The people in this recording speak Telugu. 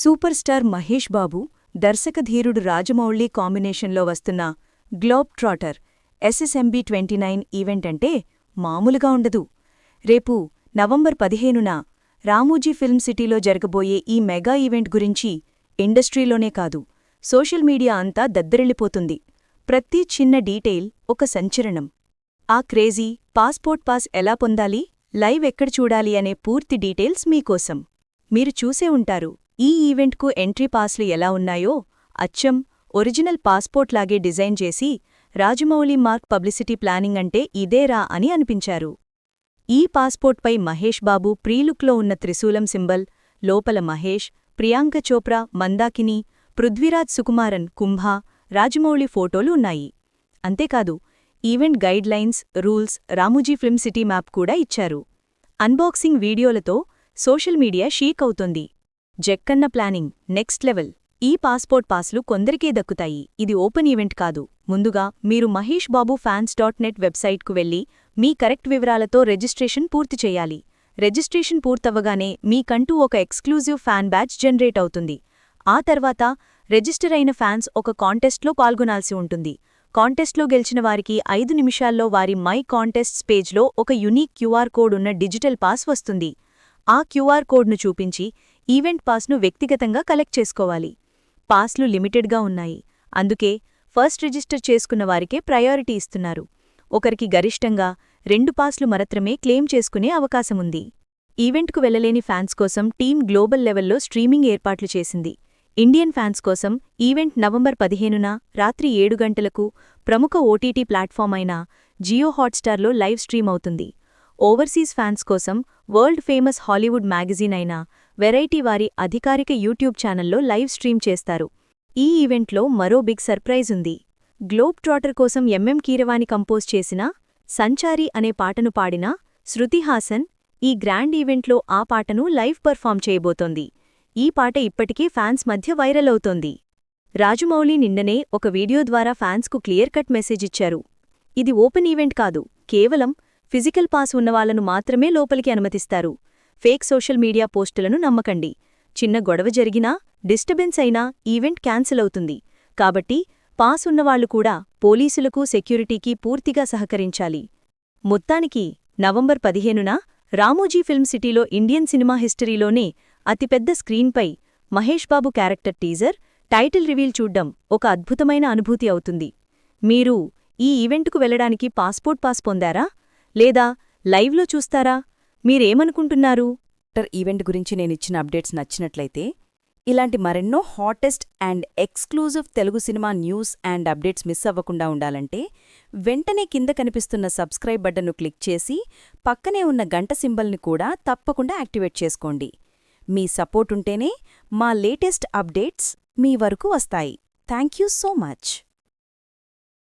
సూపర్ స్టార్ మహేష్ బాబు దర్శకధీరుడు రాజమౌళి కాంబినేషన్లో వస్తున్న globe trotter SSMB twenty nine event అంటే మామూలుగా ఉండదు. రేపు నవంబర్ పదిహేనున రామూజీ ఫిల్మ్ సిటీలో జరగబోయే ఈ మెగా ఈవెంట్ గురించి ఇండస్ట్రీలోనే కాదు సోషల్ మీడియా అంతా దద్దరిల్లిపోతుంది. ప్రతి చిన్న డీటెయిల్ ఒక సంచలనం. ఆ క్రేజీ పాస్పోర్ట్ పాస్ ఎలా పొందాలి లైవ్ ఎక్కడ చూడాలి అనే పూర్తి డీటెయిల్స్ మీకోసం. మీరు చూసే ఉంటారు ఈ ఈవెంట్కు ఎంట్రీ పాస్లు ఎలా ఉన్నాయో అచ్చం ఒరిజినల్ పాస్పోర్ట్ లాగే డిజైన్ చేసి రాజమౌళి మార్క్ పబ్లిసిటీ ప్లానింగ్ అంటే ఇదేరా అని అనిపించారు. ఈ పాస్పోర్ట్పై మహేష్ బాబు ప్రీలుక్లో ఉన్న త్రిశూలం సింబల్ లోపల మహేష్ ప్రియాంక చోప్రా మందాకిని పృథ్వీరాజ్ సుకుమారన్ కుంభ రాజమౌళి ఫోటోలు ఉన్నాయి. అంతేకాదు event guidelines rules Ramoji film city map కూడా ఇచ్చారు. అన్బాక్సింగ్ వీడియోలతో సోషల్ మీడియా షీక్ అవుతోంది. Jakkanna planning next level. ఈ పాస్పోర్ట్ పాస్లు కొందరికే దక్కుతాయి. ఇది ఓపెన్ ఈవెంట్ కాదు. ముందుగా మీరు Mahesh Babu fans dot net వెబ్సైట్కు వెళ్ళి మీ కరెక్ట్ వివరాలతో రిజిస్ట్రేషన్ పూర్తి చేయాలి. రిజిస్ట్రేషన్ పూర్తవ్వగానే మీకంటూ ఒక ఎక్స్క్లూజివ్ ఫ్యాన్ బ్యాచ్ జనరేట్ అవుతుంది. ఆ తర్వాత రిజిస్టర్ అయిన ఫ్యాన్స్ ఒక కాంటెస్ట్లో పాల్గొనాల్సి ఉంటుంది. కాంటెస్ట్లో గెలిచిన వారికి ఐదు నిమిషాల్లో వారి మై కాంటెస్ట్స్ పేజ్లో ఒక యునీక్ క్యూఆర్ కోడ్ ఉన్న డిజిటల్ పాస్ వస్తుంది. ఆ క్యూఆర్ కోడ్ను చూపించి ఈవెంట్ పాస్ను వ్యక్తిగతంగా కలెక్ట్ చేసుకోవాలి. పాస్లు లిమిటెడ్గా ఉన్నాయి. అందుకే ఫస్ట్ రిజిస్టర్ చేసుకున్న వారికే ప్రయారిటీ ఇస్తున్నారు. ఒకరికి గరిష్టంగా రెండు పాస్లు మాత్రమే క్లెయిమ్ చేసుకునే అవకాశముంది ఈవెంట్కు వెళ్ళలేని ఫ్యాన్స్ కోసం టీం గ్లోబల్ లెవెల్లో స్ట్రీమింగ్ ఏర్పాట్లు చేసింది. ఇండియన్ ఫ్యాన్స్ కోసం ఈవెంట్ నవంబర్ పదిహేనున రాత్రి ఏడు గంటలకు ప్రముఖ ఓటీటీ ప్లాట్ఫామ్ అయిన జియో హాట్స్టార్లో లైవ్ స్ట్రీమ్ అవుతుంది. ఓవర్సీస్ ఫ్యాన్స్ కోసం వరల్డ్ ఫేమస్ హాలీవుడ్ మ్యాగజీన్ అయిన వెరైటీ వారి అధికారిక యూట్యూబ్ ఛానల్లో లైవ్ స్ట్రీమ్ చేస్తారు. ఈ ఈవెంట్లో మరో బిగ్ సర్ప్రైజ్ ఉంది. గ్లోబ్ ట్రాటర్ కోసం ఎంఎం కీరవాణి కంపోజ్ చేసిన సంచారి అనే పాటను పాడిన శృతి హాసన్ ఈ గ్రాండ్ ఈవెంట్లో ఆ పాటను లైవ్ పర్ఫామ్ చేయబోతోంది. ఈ పాట ఇప్పటికీ ఫ్యాన్స్ మధ్య వైరల్ అవుతోంది. రాజమౌళి నిన్ననే ఒక వీడియో ద్వారా ఫ్యాన్స్కు క్లియర్ కట్ మెసేజ్ ఇచ్చారు. ఇది ఓపెన్ ఈవెంట్ కాదు కేవలం ఫిజికల్ పాస్ ఉన్నవాళ్ళను మాత్రమే లోపలికి అనుమతిస్తారు. ఫేక్ సోషల్ మీడియా పోస్టులను నమ్మకండి. చిన్న గొడవ జరిగినా డిస్టర్బెన్స్ అయినా ఈవెంట్ క్యాన్సిల్ అవుతుంది. కాబట్టి పాస్ ఉన్నవాళ్ళు కూడా పోలీసులకు సెక్యూరిటీకి పూర్తిగా సహకరించాలి. మొత్తానికి నవంబర్ పదిహేనున రామోజీ ఫిల్మ్ సిటీలో ఇండియన్ సినిమా హిస్టరీలోనే అతిపెద్ద స్క్రీన్పై Mahesh Babu character teaser title reveal చూడ్డం ఒక అద్భుతమైన అనుభూతి అవుతుంది. మీరు ఈ ఈవెంట్కు వెళ్ళడానికి పాస్పోర్ట్ పాస్ పొందారా? లేదా లైవ్లో చూస్తారా? మీరేమనుకుంటున్నారు? టర్ ఈవెంట్ గురించి నేనిచ్చిన అప్డేట్స్ నచ్చినట్లయితే ఇలాంటి మరెన్నో hottest and exclusive Telugu cinema news and updates miss అవ్వకుండా ఉండాలంటే వెంటనే కింద కనిపిస్తున్న సబ్స్క్రైబ్ బటన్ను క్లిక్ చేసి పక్కనే ఉన్న గంట సింబల్ని కూడా తప్పకుండా యాక్టివేట్ చేసుకోండి. మీ సపోర్ట్ ఉంటేనే మా లేటెస్ట్ అప్డేట్స్ మీ వరకు వస్తాయి. Thank so much.